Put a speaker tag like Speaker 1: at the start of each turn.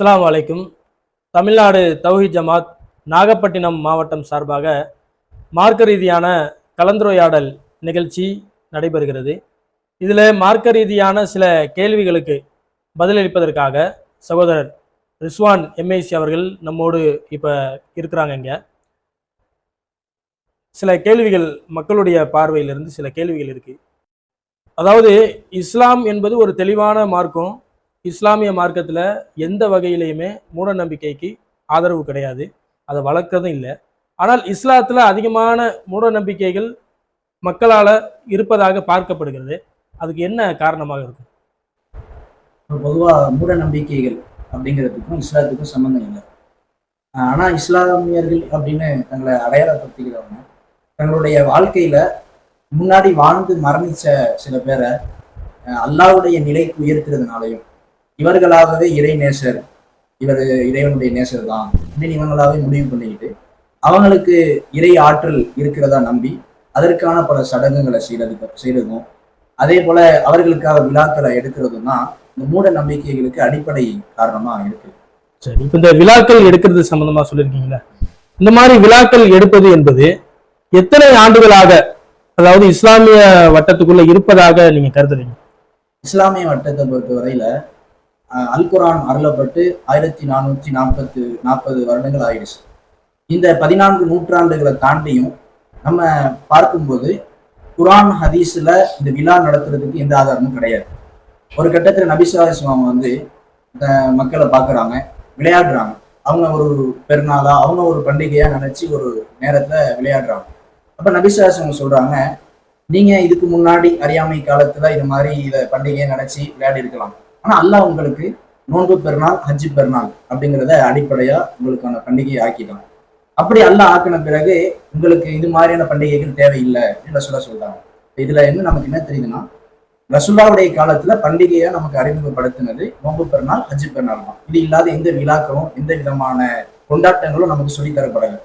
Speaker 1: அஸ்லாம் அலைக்கும். தமிழ்நாடு தௌஹி ஜமாத் நாகப்பட்டினம் மாவட்டம் சார்பாக மார்க்க ரீதியான கலந்துரையாடல் நிகழ்ச்சி நடைபெறுகிறது. இதில் மார்க்க ரீதியான சில கேள்விகளுக்கு பதிலளிப்பதற்காக சகோதரர் ரிஸ்வான் எம்ஐசி அவர்கள் நம்மோடு இப்போ இருக்கிறாங்க இங்கே. சில கேள்விகள் மக்களுடைய பார்வையிலிருந்து சில கேள்விகள் இருக்குது அதாவது இஸ்லாம் என்பது ஒரு தெளிவான மார்க்கம் இஸ்லாமிய மார்க்கத்தில் எந்த வகையிலையுமே மூட நம்பிக்கைக்கு ஆதரவு கிடையாது. அதை வளர்க்கறதும் இல்லை. ஆனால் இஸ்லாத்தில் அதிகமான மூட நம்பிக்கைகள் மக்களால் இருப்பதாக பார்க்கப்படுகிறது. அதுக்கு என்ன காரணமாக இருக்கும்?
Speaker 2: பொதுவாக மூட நம்பிக்கைகள் அப்படிங்கிறதுக்கும் இஸ்லாத்துக்கும் சம்மந்தம் இல்லை. ஆனால் இஸ்லாமியர்கள் அப்படின்னு தங்களை அடையாளப்படுத்திக்கிறவங்க தங்களுடைய வாழ்க்கையில் முன்னாடி வாழ்ந்து மரணிச்ச சில பேரை அல்லாவுடைய அல்லாஹ்வுடைய நிலைக்கு உயர்த்துறதுனாலையும் இவர்களாகவே இறை நேசர் இவர் இறைவனுடைய நேசர் தான். அப்படின்னு இவங்களாவே முடிவு பண்ணிக்கிட்டு அவங்களுக்கு இறை ஆற்றல் இருக்கிறதா நம்பி அதற்கான பல சடங்குகளை செய்யறதுக்கு செய்யறதும் அதே போல அவர்களுக்காக விழாக்களை எடுக்கிறதும் தான் இந்த மூட நம்பிக்கைகளுக்கு அடிப்படை காரணமா இருக்கு.
Speaker 1: சரி இப்போ இந்த விழாக்கள் எடுக்கிறது சம்பந்தமா சொல்லியிருக்கீங்களா இந்த மாதிரி விழாக்கள் எடுப்பது என்பது எத்தனை ஆண்டுகளாக அதாவது இஸ்லாமிய வட்டத்துக்குள்ள இருப்பதாக நீங்க கருதுறீங்க?
Speaker 2: இஸ்லாமிய வட்டத்தை பொறுத்தவரையில அஹ், அல்குரான் அருளப்பட்டு ஆயிரத்தி நானூற்றி நாற்பத்து நாற்பது வருடங்கள் ஆயிடுச்சு. இந்த பதினான்கு நூற்றாண்டுகளை தாண்டியும் நம்ம பார்க்கும்போது குரான் ஹதீஸ்ல இந்த விழா நடத்துறதுக்கு எந்த ஆதாரமும் கிடையாது. ஒரு கட்டத்துல நபிசுவாசம் வந்து மக்களை பார்க்கறாங்க விளையாடுறாங்க. அவங்க ஒரு பெருநாளா அவங்க ஒரு பண்டிகையா நினைச்சு ஒரு நேரத்துல விளையாடுறாங்க. அப்ப நபிசுவாசம் சொல்றாங்க நீங்க இதுக்கு முன்னாடி அறியாமை காலத்துல இது மாதிரி இதை பண்டிகையை நினைச்சு விளையாடி இருக்கலாம். ஆனா அல்லாஹ் உங்களுக்கு நோன்பு பெருநாள் ஹஜ்ஜி பெருநாள் அப்படிங்கிறத அடிப்படையா உங்களுக்கான பண்டிகையை ஆக்கிட்டாங்க அப்படி அல்லாஹ் ஆக்கின பிறகு உங்களுக்கு இது மாதிரியான பண்டிகைகள் தேவையில்லை அப்படின்னு சொல்ல சொல்றாங்க. இதுல என்ன நமக்கு என்ன தெரியுதுன்னா ரசுல்லாவுடைய காலத்துல பண்டிகையை நமக்கு அறிமுகப்படுத்தினது நோன்பு பெருநாள் ஹஜ்ஜி பெருநாள் தான் இது இல்லாத எந்த விழாக்களும் எந்த விதமான கொண்டாட்டங்களும் நமக்கு சொல்லித்தரப்படலை